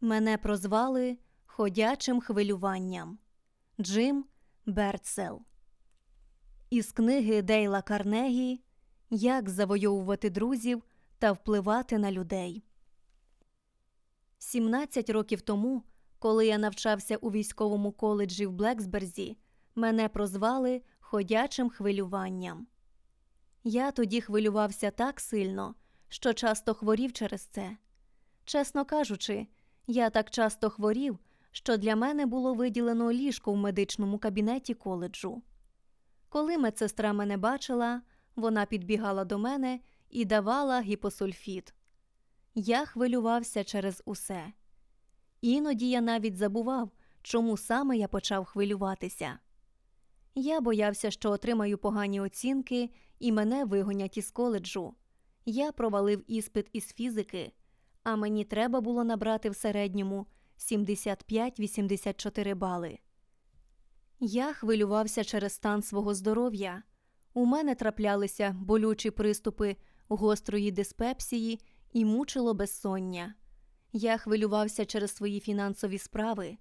Мене прозвали ходячим хвилюванням Джим Берцел. Із книги Дейла Карнегі Як завойовувати друзів та впливати на людей. 17 років тому, коли я навчався у військовому коледжі в Блексберзі, мене прозвали ходячим хвилюванням. Я тоді хвилювався так сильно, що часто хворів через це. Чесно кажучи, я так часто хворів, що для мене було виділено ліжко в медичному кабінеті коледжу. Коли медсестра мене бачила, вона підбігала до мене і давала гіпосульфіт. Я хвилювався через усе. Іноді я навіть забував, чому саме я почав хвилюватися. Я боявся, що отримаю погані оцінки і мене вигонять із коледжу. Я провалив іспит із фізики, а мені треба було набрати в середньому 75-84 бали. Я хвилювався через стан свого здоров'я. У мене траплялися болючі приступи гострої диспепсії і мучило безсоння. Я хвилювався через свої фінансові справи.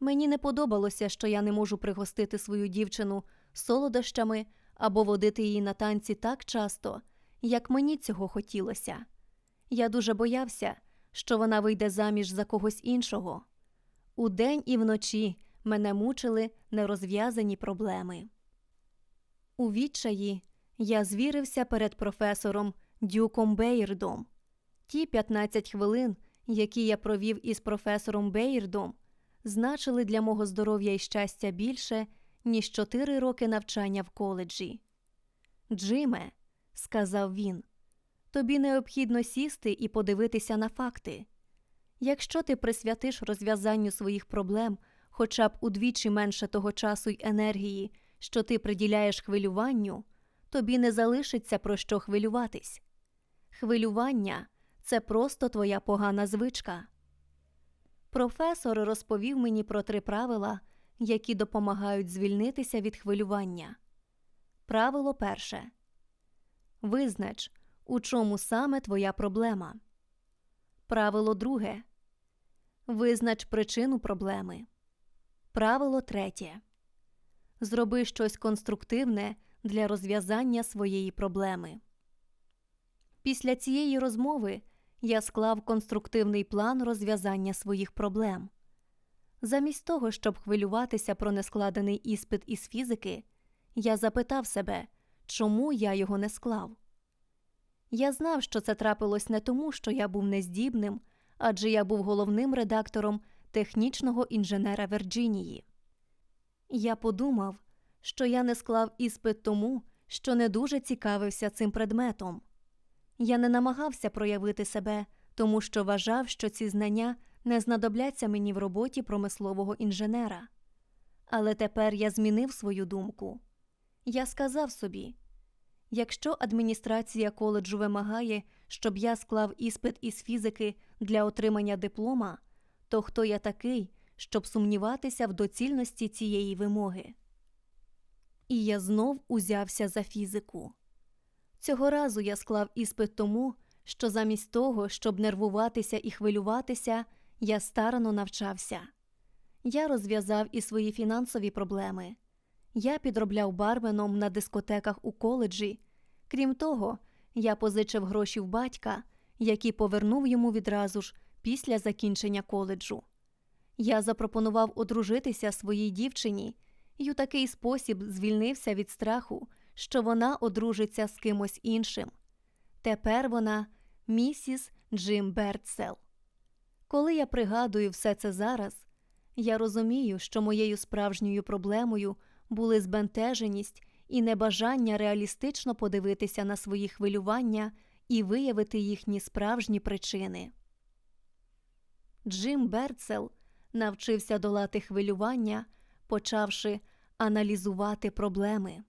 Мені не подобалося, що я не можу пригостити свою дівчину солодощами або водити її на танці так часто, як мені цього хотілося. Я дуже боявся, що вона вийде заміж за когось іншого. Удень і вночі мене мучили нерозв'язані проблеми. У відчаї я звірився перед професором Дюком Бейрдом. Ті 15 хвилин, які я провів із професором Бейрдом, значили для мого здоров'я і щастя більше, ніж 4 роки навчання в коледжі. Джиме, сказав він, тобі необхідно сісти і подивитися на факти. Якщо ти присвятиш розв'язанню своїх проблем хоча б удвічі менше того часу й енергії, що ти приділяєш хвилюванню, тобі не залишиться про що хвилюватись. Хвилювання це просто твоя погана звичка. Професор розповів мені про три правила, які допомагають звільнитися від хвилювання. Правило перше Визнач, у чому саме твоя проблема. Правило друге. Визнач причину проблеми. Правило третє. Зроби щось конструктивне для розв'язання своєї проблеми. Після цієї розмови я склав конструктивний план розв'язання своїх проблем. Замість того, щоб хвилюватися про нескладений іспит із фізики, я запитав себе, чому я його не склав. Я знав, що це трапилось не тому, що я був нездібним, адже я був головним редактором технічного інженера Вірджинії. Я подумав, що я не склав іспит тому, що не дуже цікавився цим предметом. Я не намагався проявити себе, тому що вважав, що ці знання не знадобляться мені в роботі промислового інженера. Але тепер я змінив свою думку. Я сказав собі якщо адміністрація коледжу вимагає, щоб я склав іспит із фізики для отримання диплома, то хто я такий, щоб сумніватися в доцільності цієї вимоги? І я знов узявся за фізику. Цього разу я склав іспит тому, що замість того, щоб нервуватися і хвилюватися, я старано навчався. Я розв'язав і свої фінансові проблеми. Я підробляв барменом на дискотеках у коледжі. Крім того, я позичив гроші в батька, які повернув йому відразу ж після закінчення коледжу. Я запропонував одружитися своїй дівчині і у такий спосіб звільнився від страху, що вона одружиться з кимось іншим. Тепер вона місіс Джим Бертсел. Коли я пригадую все це зараз, я розумію, що моєю справжньою проблемою були збентеженість і небажання реалістично подивитися на свої хвилювання і виявити їхні справжні причини. Джим Берцел навчився долати хвилювання, почавши аналізувати проблеми.